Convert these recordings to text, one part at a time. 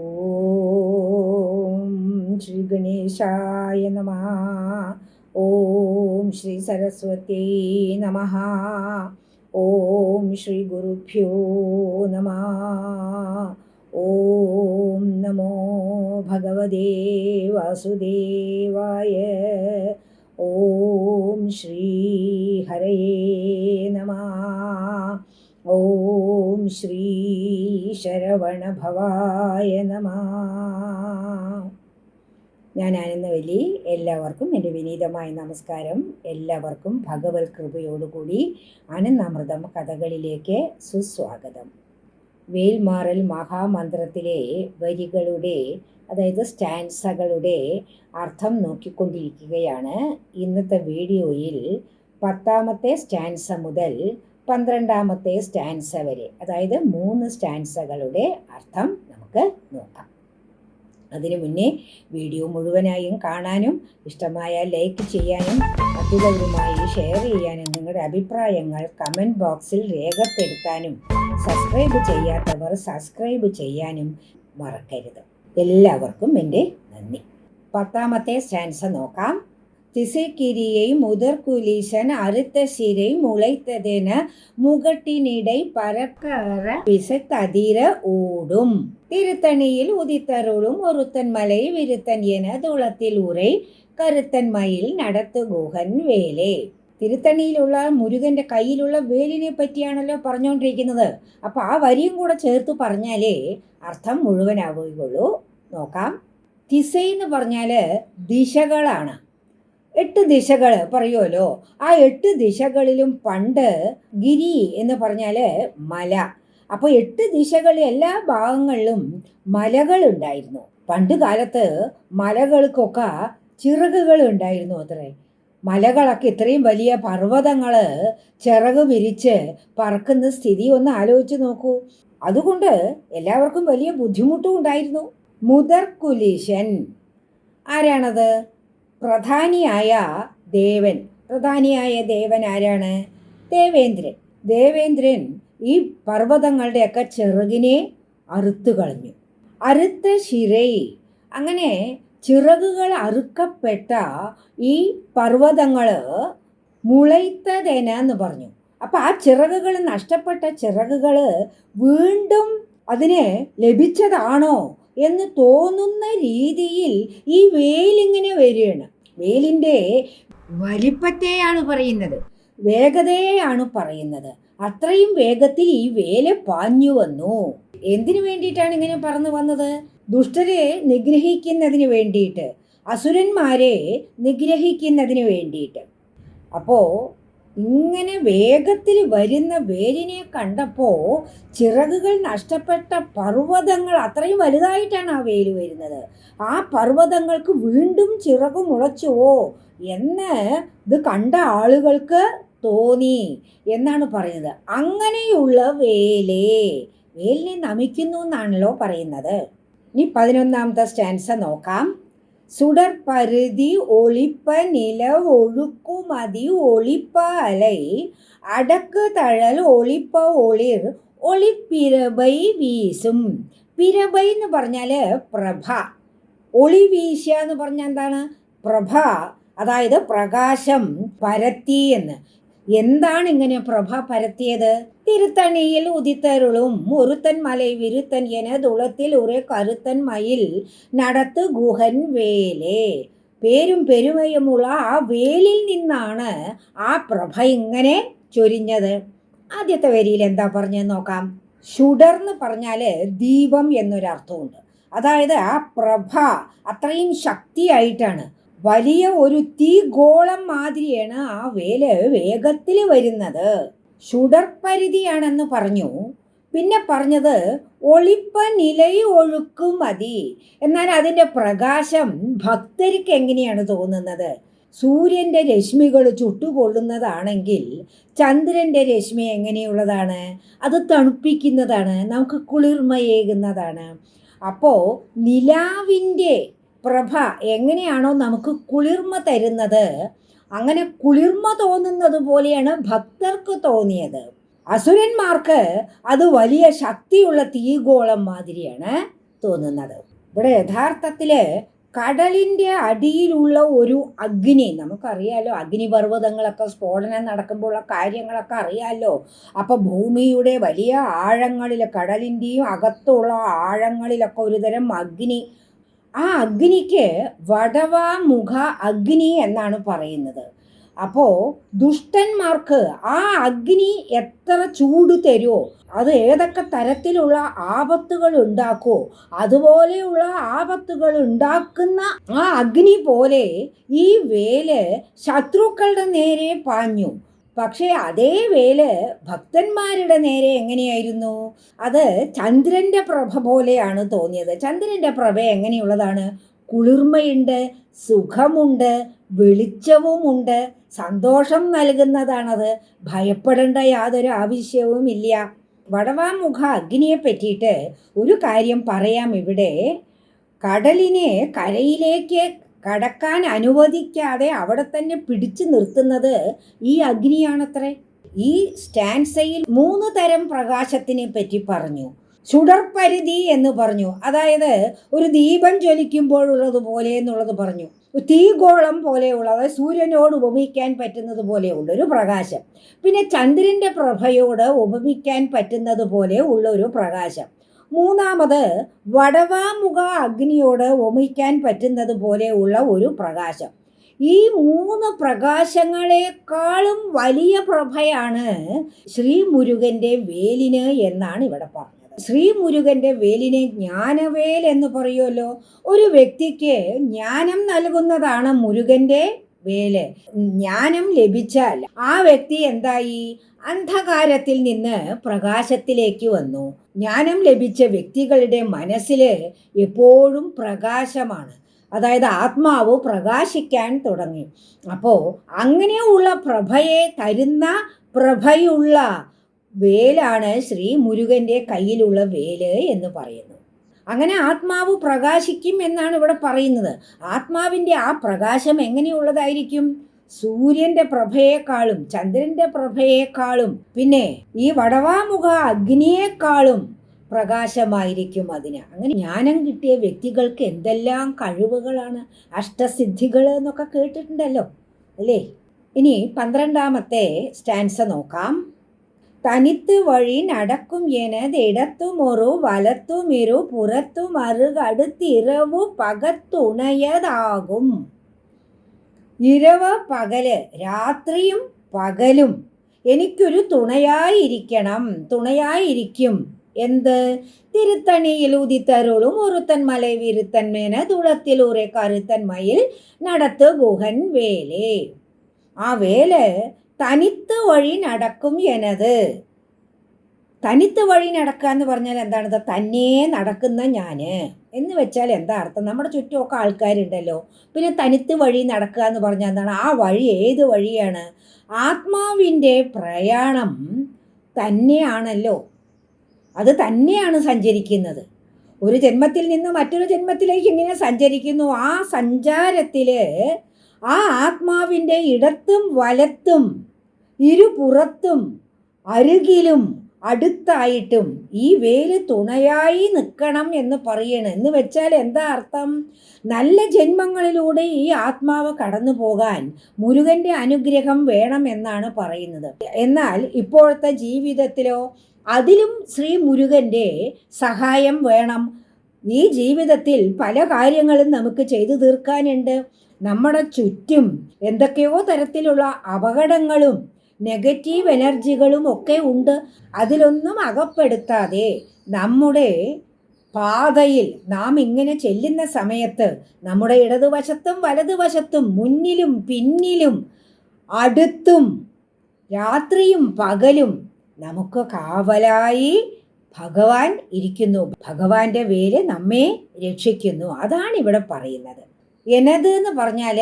ഓം ശ്രീ ഗണേശായ നമ. ഓം ശ്രീ സരസ്വത്യൈ നമ. ഓം ശ്രീ ഗുരുഭ്യോ നമ. ഓം നമോ ഭഗവതേ വാസുദേവായ ശരവണഭവായ നമ. ഞാൻ ആനന്ദവല്ലി എല്ലാവർക്കും എന്റെ വിനീതമായ നമസ്കാരം. എല്ലാവർക്കും ഭഗവത് കൃപയോടുകൂടി ആനന്ദാമൃതം കഥകളിലേക്ക് സുസ്വാഗതം. വേൽമാറൽ മഹാമന്ത്രത്തിലെ വരികളുടെ അതായത് സ്റ്റാൻസകളുടെ അർത്ഥം നോക്കിക്കൊണ്ടിരിക്കുകയാണ്. ഇന്നത്തെ വീഡിയോയിൽ പത്താമത്തെ സ്റ്റാൻസ മുതൽ പന്ത്രണ്ടാമത്തെ സ്റ്റാൻസ വരെ. അതായത് മൂന്ന് സ്റ്റാൻസകളുടെ അർത്ഥം നമുക്ക് നോക്കാം. അതിനു മുന്നേ വീഡിയോ മുഴുവനായും കാണാനും ഇഷ്ടമായ ലൈക്ക് ചെയ്യാനും മറ്റുള്ളവരുമായി ഷെയർ ചെയ്യാനും നിങ്ങളുടെ അഭിപ്രായങ്ങൾ കമന്റ് ബോക്സിൽ രേഖപ്പെടുത്താനും സബ്സ്ക്രൈബ് ചെയ്യാത്തവർ സബ്സ്ക്രൈബ് ചെയ്യാനും മറക്കരുത്. എല്ലാവർക്കും എന്റെ നന്ദി. പത്താമത്തെ സ്റ്റാൻസ നോക്കാം. திசைக்கிரியை முதற்குலீசன் அறுத்த சிறை முளைத்ததென முகட்டினிடை பறக்கற விசத்ததிர ஓடும் திருத்தணியில் உதித்தருளும் ஒருத்தன் மலை விருத்தன் என துளத்தில் உரை കരുത്തൻ മയിൽ നടത്തു ഗുഹൻ വേലേ തിരുത്തണിയിലുള്ള മുരുകന്റെ കയ്യിലുള്ള വേലിനെ പറ്റിയാണല്ലോ പറഞ്ഞുകൊണ്ടിരിക്കുന്നത് അപ്പൊ ആ വരിയും കൂടെ ചേർത്ത് പറഞ്ഞാലേ അർത്ഥം മുഴുവനാവുകയുള്ളൂ നോക്കാം തിസ എന്ന് പറഞ്ഞാല് ദിശകളാണ് എട്ട് ദിശകൾ പറയുമല്ലോ ആ എട്ട് ദിശകളിലും പണ്ട് ഗിരി എന്ന് പറഞ്ഞാൽ മല. അപ്പോൾ എട്ട് ദിശകളിൽ എല്ലാ ഭാഗങ്ങളിലും മലകൾ ഉണ്ടായിരുന്നു. പണ്ട് കാലത്ത് മലകൾക്കൊക്കെ ചിറകുകൾ ഉണ്ടായിരുന്നു അത്രേ. മലകളൊക്കെ ഇത്രയും വലിയ പർവതങ്ങൾ ചിറക് വിരിച്ച് പറക്കുന്ന സ്ഥിതി ഒന്ന് ആലോചിച്ച് നോക്കൂ. അതുകൊണ്ട് എല്ലാവർക്കും വലിയ ബുദ്ധിമുട്ടും ഉണ്ടായിരുന്നു. മുതർക്കുലീശൻ ആരാണത്? പ്രധാനിയായ ദേവൻ. പ്രധാനിയായ ദേവൻ ആരാണ്? ദേവേന്ദ്രൻ. ദേവേന്ദ്രൻ ഈ പർവതങ്ങളുടെയൊക്കെ ചിറകിനെ അറുത്തു കളഞ്ഞു. അറുത്ത ശിരൈ അങ്ങനെ ചിറകുകൾ അറുക്കപ്പെട്ട ഈ പർവതങ്ങൾ മുളയ്ത്തതേന എന്ന് പറഞ്ഞു. അപ്പം ആ ചിറകുകൾ നഷ്ടപ്പെട്ട ചിറകുകൾ വീണ്ടും അതിനെ ലഭിച്ചതാണോ? എന്ന് തോന്നുന്ന രീതിയിൽ ഈ വേലിങ്ങനെ വരികയാണ്. വേലിന്റെ വലിപ്പത്തെയാണ് പറയുന്നത്. വേഗതയെയാണ് പറയുന്നത്. അത്രയും വേഗത്തിൽ ഈ വേല പാഞ്ഞു വന്നു. എന്തിനു വേണ്ടിയിട്ടാണ് ഇങ്ങനെ പറന്നു വന്നത്? ദുഷ്ടരെ നിഗ്രഹിക്കുന്നതിന് വേണ്ടിയിട്ട്. അസുരന്മാരെ നിഗ്രഹിക്കുന്നതിന് വേണ്ടിയിട്ട്. അപ്പോൾ ഇങ്ങനെ വേഗത്തിൽ വരുന്ന വേലിനെ കണ്ടപ്പോൾ ചിറകുകൾ നഷ്ടപ്പെട്ട പർവതങ്ങൾ അത്രയും വലുതായിട്ടാണ് ആ വേൽ വരുന്നത്. ആ പർവതങ്ങൾക്ക് വീണ്ടും ചിറകു മുളച്ചുവോ എന്ന് ഇത് കണ്ട ആളുകൾക്ക് തോന്നി എന്നാണ് പറയുന്നത്. അങ്ങനെയുള്ള വേലേ വേലിനെ നമിക്കുന്നു എന്നാണല്ലോ പറയുന്നത്. ഇനി പതിനൊന്നാമത്തെ സ്റ്റാൻസ നോക്കാം. സുടർപരുതി ഒളിപ്പ നില ഒഴുക്കുമതി ഒളിപ്പ അലൈ അടക്ക് തഴൽ ഒളിപ്പ ഒളിർ ഒളിപ്പിരബൈ വീശും. പിരബൈ എന്ന് പറഞ്ഞാൽ പ്രഭ. ഒളി വീശുക എന്ന് പറഞ്ഞാൽ എന്താണ്? പ്രഭ അതായത് പ്രകാശം പരത്തി എന്ന്. എന്താണ് ഇങ്ങനെ പ്രഭ പരത്തിയത്? തിരുത്തണിയിൽ உதித்தருளும் ஒருத்தன் மலை விருத்தன் என துளத்தில் ஒரு கருத்தன் மயில் நடத்து குகன் வேலே പേരും പെരുമയുമുള്ള ആ വേലിൽ നിന്നാണ് ആ പ്രഭ ഇങ്ങനെ ചൊരിഞ്ഞത്. ആദ്യത്തെ വരിയിൽ എന്താ പറഞ്ഞത് നോക്കാം. ഷുഡർന്ന് പറഞ്ഞാൽ ദീപം എന്നൊരർത്ഥമുണ്ട്. അതായത് ആ പ്രഭ അത്രയും ശക്തിയായിട്ടാണ്. വലിയ ഒരു തീ ഗോളം മാതിരിയാണ് ആ വേല വേഗത്തിൽ വരുന്നത്. ഷുഡർപരിധിയാണെന്ന് പറഞ്ഞു. പിന്നെ പറഞ്ഞത് ഒളിപ്പ നിലയി ഒഴുക്കും മതി. എന്നാൽ അതിന്റെ പ്രകാശം ഭക്തർക്ക് എങ്ങനെയാണ് തോന്നുന്നത്? സൂര്യന്റെ രശ്മികൾ ചുട്ടുകൊള്ളുന്നതാണെങ്കിൽ ചന്ദ്രന്റെ രശ്മി എങ്ങനെയുള്ളതാണ്? അത് തണുപ്പിക്കുന്നതാണ് നമുക്ക് കുളിർമയേകുന്നതാണ്. അപ്പോൾ നിലാവിന്റെ പ്രഭ എങ്ങനെയാണോ നമുക്ക് കുളിർമ തരുന്നത് അങ്ങനെ കുളിർമ തോന്നുന്നത് പോലെയാണ് ഭക്തർക്ക് തോന്നിയത്. അസുരന്മാർക്ക് അത് വലിയ ശക്തിയുള്ള തീഗോളം മാതിരിയാണ് തോന്നുന്നത്. ഇവിടെ യഥാർത്ഥത്തിൽ കടലിന്റെ അടിയിലുള്ള ഒരു അഗ്നി നമുക്കറിയാലോ അഗ്നിപർവതങ്ങളൊക്കെ സ്ഫോടനം നടക്കുമ്പോഴുള്ള കാര്യങ്ങളൊക്കെ അറിയാലോ. അപ്പോൾ ഭൂമിയുടെ വലിയ ആഴങ്ങളിൽ കടലിന്റെയും അകത്തുള്ള ആഴങ്ങളിലൊക്കെ ഒരുതരം അഗ്നി ആ അഗ്നിക്ക് വടവാമുഖ അഗ്നി എന്നാണ് പറയുന്നത്. അപ്പോ ദുഷ്ടന്മാർക്ക് ആ അഗ്നി എത്ര ചൂട് തരുമോ അത് ഏതൊക്കെ തരത്തിലുള്ള ആപത്തുകൾ ഉണ്ടാക്കുമോ അതുപോലെയുള്ള ആപത്തുകൾ ഉണ്ടാക്കുന്ന ആ അഗ്നി പോലെ ഈ വേൽ ശത്രുക്കളുടെ നേരെ പാഞ്ഞു. പക്ഷേ അതേ വേൽ ഭക്തന്മാരുടെ നേരെ എങ്ങനെയായിരുന്നു? അത് ചന്ദ്രന്റെ പ്രഭ പോലെയാണ് തോന്നിയത്. ചന്ദ്രന്റെ പ്രഭ എങ്ങനെയുള്ളതാണ്? കുളിർമയുണ്ട് സുഖമുണ്ട് വെളിച്ചവുമുണ്ട് സന്തോഷം നൽകുന്നതാണത്. ഭയപ്പെടേണ്ട യാതൊരു ആവശ്യവുമില്ല വടവാമുഖ അഗ്നിയെ പറ്റിയിട്ട് ഒരു കാര്യം പറയാം ഇവിടെ. കടലിനെ കരയിലേക്ക് കടക്കാൻ അനുവദിക്കാതെ അവിടെ തന്നെ പിടിച്ചു നിർത്തുന്നത് ഈ അഗ്നിയാണത്രേ. ഈ സ്റ്റാൻസയിൽ മൂന്ന് തരം പ്രകാശത്തിനെ പറ്റി പറഞ്ഞു. ചുടർപരിധി എന്ന് പറഞ്ഞു. അതായത് ഒരു ദീപം ജ്വലിക്കുമ്പോഴുള്ളത് പോലെ എന്നുള്ളത് പറഞ്ഞു. തീഗോളം പോലെയുള്ള അതായത് സൂര്യനോട് ഉപമിക്കാൻ പറ്റുന്നത് പോലെയുള്ള ഒരു പ്രകാശം. പിന്നെ ചന്ദ്രന്റെ പ്രഭയോട് ഉപമിക്കാൻ പറ്റുന്നത് പോലെ ഉള്ള ഒരു പ്രകാശം. മൂന്നാമത് വടവാമുഖ അഗ്നിയോട് ഒമിക്കാൻ പറ്റുന്നത് പോലെയുള്ള ഒരു പ്രകാശം. ഈ മൂന്ന് പ്രകാശങ്ങളെക്കാളും വലിയ പ്രഭയാണ് ശ്രീ മുരുകന്റെ വേലിന് എന്നാണ് ഇവിടെ പറഞ്ഞത്. ശ്രീ മുരുകന്റെ വേലിനെ ജ്ഞാനവേൽ എന്ന് പറയുമല്ലോ. ഒരു വ്യക്തിക്ക് ജ്ഞാനം നൽകുന്നതാണ് മുരുകന്റെ വേൽ ജ്ഞാനം ലഭിച്ചാൽ ആ വ്യക്തി എന്തായി? അന്ധകാരത്തിൽ നിന്ന് പ്രകാശത്തിലേക്ക് വന്നു. ജ്ഞാനം ലഭിച്ച വ്യക്തികളുടെ മനസ്സിൽ എപ്പോഴും പ്രകാശമാണ്. അതായത് ആത്മാവ് പ്രകാശിക്കാൻ തുടങ്ങി. അപ്പോൾ അങ്ങനെയുള്ള പ്രഭയെ തരുന്ന പ്രഭയുള്ള വേലാണ് ശ്രീ മുരുകന്റെ കയ്യിലുള്ള വേൽ എന്ന് പറയുന്നു അങ്ങനെ ആത്മാവ് പ്രകാശിക്കും എന്നാണ് ഇവിടെ പറയുന്നത്. ആത്മാവിന്റെ ആ പ്രകാശം എങ്ങനെയുള്ളതായിരിക്കും? സൂര്യന്റെ പ്രഭയേക്കാളും ചന്ദ്രന്റെ പ്രഭയേക്കാളും പിന്നെ ഈ വടവാമുഖ അഗ്നിയേക്കാളും പ്രകാശമായിരിക്കും അതിന്. അങ്ങനെ ജ്ഞാനം കിട്ടിയ വ്യക്തികൾക്ക് എന്തെല്ലാം കഴിവുകളാണ് അഷ്ടസിദ്ധികൾ എന്നൊക്കെ കേട്ടിട്ടുണ്ടല്ലോ അല്ലേ? ഇനി പന്ത്രണ്ടാമത്തെ സ്റ്റാൻസ നോക്കാം. தனித்து வழி நடக்கும் எனதிடத்தும் ஒரு வலத்தும் இரு புறத்தும் அருகடுத்திரவு பகத்துணையதாகும் ഇരവ പകല് രാത്രിയും പകലും എനിക്കൊരു തുണയായിരിക്കണം തുണയായിരിക്കും എന്ത് തിരുത്തണിയിൽ ഉദിത്തരുളും ഒരുത്തൻ മലവിരുത്തൻ മേന തുളത്തിൽ ഉറെ കരുത്തൻ മയിൽ നടത്തു ഗുഹൻ വേലേ ആ വേല തനിത്ത് വഴി നടക്കും എനത് തനിത്ത് വഴി നടക്കുക എന്ന് പറഞ്ഞാൽ എന്താണത്? തന്നെ നടക്കുന്ന ഞാൻ എന്ന് വെച്ചാൽ എന്താ അർത്ഥം? നമ്മുടെ ചുറ്റുമൊക്കെ ആൾക്കാരുണ്ടല്ലോ. പിന്നെ തനിത്ത് വഴി നടക്കുക എന്ന് പറഞ്ഞാൽ എന്താണ്? ആ വഴി ഏത് വഴിയാണ്? ആത്മാവിന്റെ പ്രയാണം തന്നെയാണല്ലോ. അത് തന്നെയാണ് സഞ്ചരിക്കുന്നത്. ഒരു ജന്മത്തിൽ നിന്ന് മറ്റൊരു ജന്മത്തിലേക്ക് ഇങ്ങനെ സഞ്ചരിക്കുന്നു. ആ സഞ്ചാരത്തിൽ ആ ആത്മാവിന്റെ ഇടത്തും വലത്തും ഇരുപുറത്തും അരുകിലും അടുത്തായിട്ടും ഈ വേൽ തുണയായി നിൽക്കണം എന്ന് പറയണം. എന്ന് വെച്ചാൽ എന്താ അർത്ഥം? നല്ല ജന്മങ്ങളിലൂടെ ഈ ആത്മാവ് കടന്നു പോകാൻ മുരുകന്റെ അനുഗ്രഹം വേണം എന്നാണ് പറയുന്നത്. എന്നാൽ ഇപ്പോഴത്തെ ജീവിതത്തിലോ അതിലും ശ്രീ മുരുകന്റെ സഹായം വേണം. ഈ ജീവിതത്തിൽ പല കാര്യങ്ങളും നമുക്ക് ചെയ്തു തീർക്കാനുണ്ട്. നമ്മുടെ ചുറ്റും എന്തൊക്കെയോ തരത്തിലുള്ള അപകടങ്ങളും നെഗറ്റീവ് എനർജികളും ഒക്കെ ഉണ്ട്. അതിലൊന്നും അകപ്പെടുത്താതെ നമ്മുടെ പാതയിൽ നാം ഇങ്ങനെ ചെല്ലുന്ന സമയത്ത് നമ്മുടെ ഇടതുവശത്തും വലതുവശത്തും മുന്നിലും പിന്നിലും അടുത്തും രാത്രിയും പകലും നമുക്ക് കാവലായി ഭഗവാൻ ഇരിക്കുന്നു. ഭഗവാന്റെ വേര് നമ്മെ രക്ഷിക്കുന്നു. അതാണ് ഇവിടെ പറയുന്നത്. എനത് എന്ന് പറഞ്ഞാൽ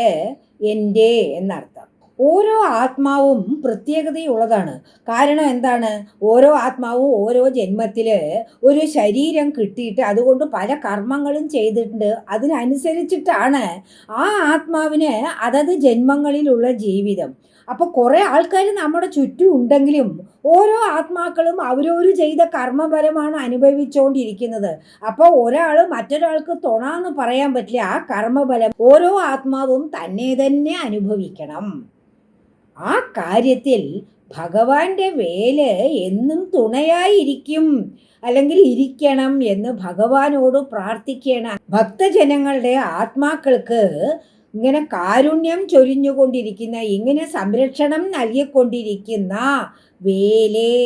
എന്റെ എന്നർത്ഥം. ഓരോ ആത്മാവും പ്രത്യേകതയുള്ളതാണ്. കാരണം എന്താണ്? ഓരോ ആത്മാവും ഓരോ ജന്മത്തിൽ ഒരു ശരീരം കിട്ടിയിട്ട് അതുകൊണ്ട് പല കർമ്മങ്ങളും ചെയ്തിട്ടുണ്ട്. അതിനനുസരിച്ചിട്ടാണ് ആ ആത്മാവിന് അതത് ജന്മങ്ങളിലുള്ള ജീവിതം. അപ്പോൾ കുറേ ആൾക്കാർ നമ്മുടെ ചുറ്റും ഉണ്ടെങ്കിലും ഓരോ ആത്മാക്കളും അവരവർ ചെയ്ത കർമ്മഫലമാണ് അനുഭവിച്ചുകൊണ്ടിരിക്കുന്നത് അപ്പോൾ ഒരാൾ മറ്റൊരാൾക്ക് തൊണാന്ന് പറയാൻ പറ്റില്ല ആ കർമ്മഫലം ഓരോ ആത്മാവും തന്നെ തന്നെ അനുഭവിക്കണം. ആ കാര്യത്തിൽ ഭഗവാന്റെ വേൽ എന്നും തുണയായിരിക്കും. അല്ലെങ്കിൽ ഇരിക്കണം എന്ന് ഭഗവാനോട് പ്രാർത്ഥിക്കണം ഭക്തജനങ്ങളുടെ ആത്മാക്കൾക്ക് ഇങ്ങനെ കാരുണ്യം ചൊരിഞ്ഞുകൊണ്ടിരിക്കുന്ന ഇങ്ങനെ സംരക്ഷണം നൽകിക്കൊണ്ടിരിക്കുന്ന വേലേ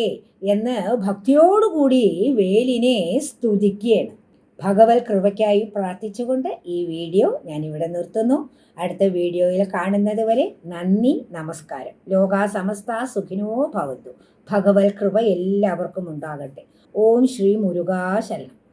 എന്ന് ഭക്തിയോടുകൂടി വേലിനെ സ്തുതിക്കുകയാണ്. ഭഗവത് കൃപയ്ക്കായി പ്രാർത്ഥിച്ചുകൊണ്ട് ഈ വീഡിയോ ഞാനിവിടെ നിർത്തുന്നു. അടുത്ത വീഡിയോയിൽ കാണുന്നത് വരെ നന്ദി നമസ്കാരം. ലോകാ സമസ്ത സുഖിനോ ഭവത്തു ഭഗവത് കൃപ എല്ലാവർക്കും ഉണ്ടാകട്ടെ. ഓം ശ്രീ മുരുകാ ശരണം